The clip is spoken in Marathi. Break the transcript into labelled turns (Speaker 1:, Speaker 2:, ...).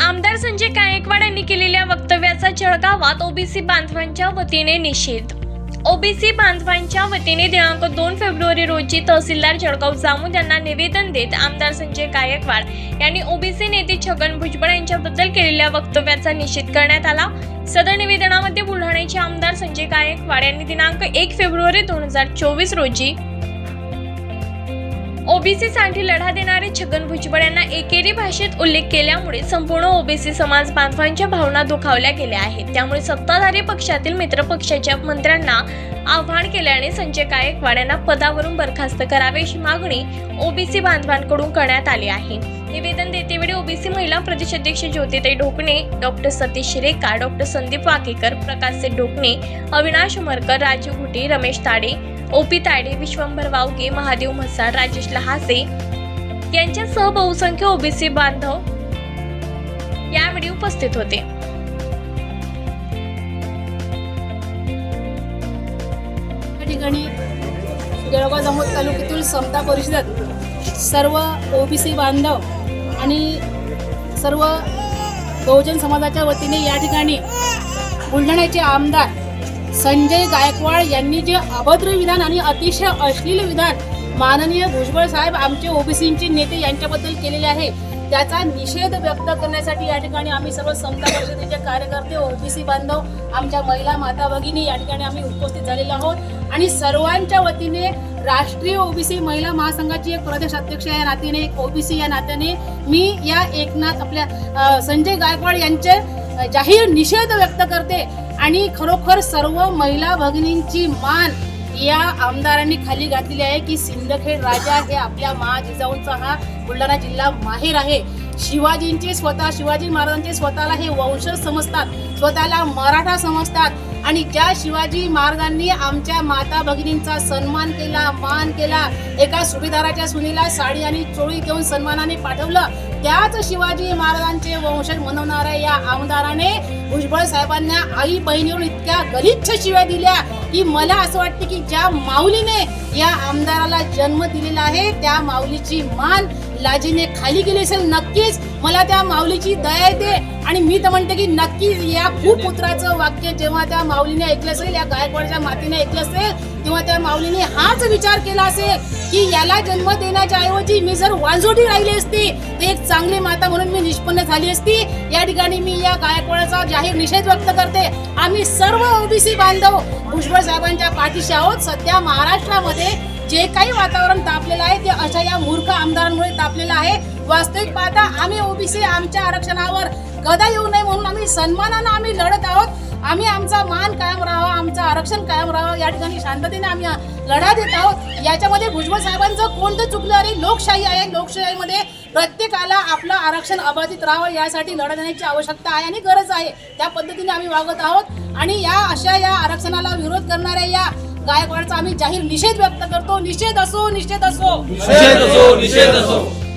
Speaker 1: आमदार संजय गायकवाड यांनी केलेल्या वक्तव्याचा जळगावात ओबीसी बांधवांच्या वतीने निषेध. ओबीसी बांधवांच्या वतीने दिनांक दोन फेब्रुवारी रोजी तहसीलदार जळगाव जामोद यांना निवेदन देत आमदार संजय गायकवाड यांनी ओबीसी नेते छगन भुजबळ यांच्याबद्दल केलेल्या वक्तव्याचा निषेध करण्यात आला. सदर निवेदनामध्ये बुलढाण्याचे आमदार संजय गायकवाड यांनी दिनांक एक फेब्रुवारी दोन हजार चोवीस रोजी ओबीसी साठी लढा देणारे छगन भुजबळ यांना एकेरी भाषेत उल्लेख केल्यामुळे संपूर्ण ओबीसी समाज बांधवांच्या भावना दुखावल्या गेल्या आहेत. त्यामुळे सत्ताधारी पक्षातील मित्र पक्षाच्या मंत्र्यांना आव्हान केल्याने संजय गायकवाड यांना पदावरून बरखास्त करावे अशी मागणी ओबीसी बांधवांकडून करण्यात आली आहे. निवेदन देतेवेळी ओबीसी महिला प्रदेशाध्यक्ष ज्योतिताई ढोकणे डॉक्टर सतीश रेखा डॉक्टर संदीप वाकेकर प्रकाशचे ढोकणे अविनाश मरकर राजू घुटे रमेश ताडे ओपी ताडे विश्वंभर वावगे महादेव म्हसाळ राजेश लहासे यांच्यासह बहुसंख्य ओबीसी बांधव यावेळी उपस्थित होते.
Speaker 2: या ठिकाणी जळगाव जामोद तालुक्यातील समता परिषदेत सर्व ओबीसी बांधव आणि सर्व बहुजन समाजाच्या वतीने या ठिकाणी बुलढाण्याचे आमदार संजय गायकवाड यांनी जे अभद्र विधान आणि अतिशय अश्लील विधान माननीय भुजबळ साहेब आमचे ओबीसीचे नेते यांच्याबद्दल केलेले आहे त्याचा निषेध व्यक्त करण्यासाठी या ठिकाणी आम्ही सर्व समता परिषदेचे कार्यकर्ते ओबीसी बांधव आमच्या महिला माता भगिनी या ठिकाणी आम्ही उपस्थित झालेलो आहोत. आणि सर्वांच्या वतीने राष्ट्रीय ओबीसी महिला महासंघाची एक प्रदेश अध्यक्ष या नात्याने एक ओबीसी या नात्याने मी या एकनाथ आपल्या संजय गायकवाड यांचे जाहीर निषेध व्यक्त करते. आणि खरोखर सर्व महिला भगिनींची मान या आमदारांनी खाली घातलेली आहे की सिंदखेड राजा हे आपल्या महाजिजाऊंचा हा बुलढाणा जिल्हा माहेर आहे. शिवाजींचे स्वतः शिवाजी महाराजांचे स्वतःला हे वंशज समजतात स्वतःला मराठा समजतात. आणि ज्या शिवाजी महाराजांनी आमच्या माता भगिनींचा सन्मान केला मान केला. एका सुभेदाराच्या सुनीला साडी आणि चोळी घेऊन सन्मानाने पाठवलं. त्याच शिवाजी महाराजांचे वंशज म्हणवणाऱ्या या आमदाराने भुजबळ साहेबांना आई बहिणीवर इतक्या गलिच्छ शिव्या दिल्या की मला असं वाटतं की ज्या माऊलीने या आमदाराला जन्म दिलेला आहे त्या माऊलीची मान लाजीने खाली गेली असेल नक्कीच मला त्या माऊलीची दया येते. आणि मी तर म्हणते की नक्की या खूप पुत्राचं वाक्य जेव्हा त्या माऊलीने ऐकलं असेल या गायकवाडच्या मातीने ऐकलं असेल तेव्हा त्या माऊलीने हाच विचार केला असेल की याला जन्म देण्याच्या ऐवजी मी जर वांजोटी राहिली असती तर एक चांगली माता म्हणून मी निष्पन्न झाली असती या ठिकाणी मी या गायकवाडाचा जाहीर निषेध व्यक्त करते. आम्ही सर्व ओबीसी बांधव भुजबळ साहेबांच्या पाठीशी आहोत. सध्या महाराष्ट्रामध्ये जे काही वातावरण तापलेलं आहे ते अशा या मूर्ख आमदारांमुळे तापलेलं आहे. वास्तविक पाहता आम्ही ओबीसी आमच्या आरक्षणावर गदा येऊ नये म्हणून आम्ही सन्मानानं आम्ही लढत आहोत. आम्ही आमचा मान कायम राहावा आमचं आरक्षण कायम राहावं या ठिकाणी शांततेने आम्ही लढा देत आहोत. याच्यामध्ये भुजबळ साहेबांचं कोणतं चुकलं अरे लोकशाही आहे लोकशाहीमध्ये प्रत्येकाला आपलं आरक्षण अबाधित राहावं यासाठी लढा देण्याची आवश्यकता आहे आणि गरज आहे. त्या पद्धतीने आम्ही वागत आहोत. आणि या अशा या आरक्षणाला विरोध करणाऱ्या या गायकवाडचा आम्ही जाहीर निषेध व्यक्त करतो. निषेध असो निषेध असो.
Speaker 3: निषेध असो निषेध असो.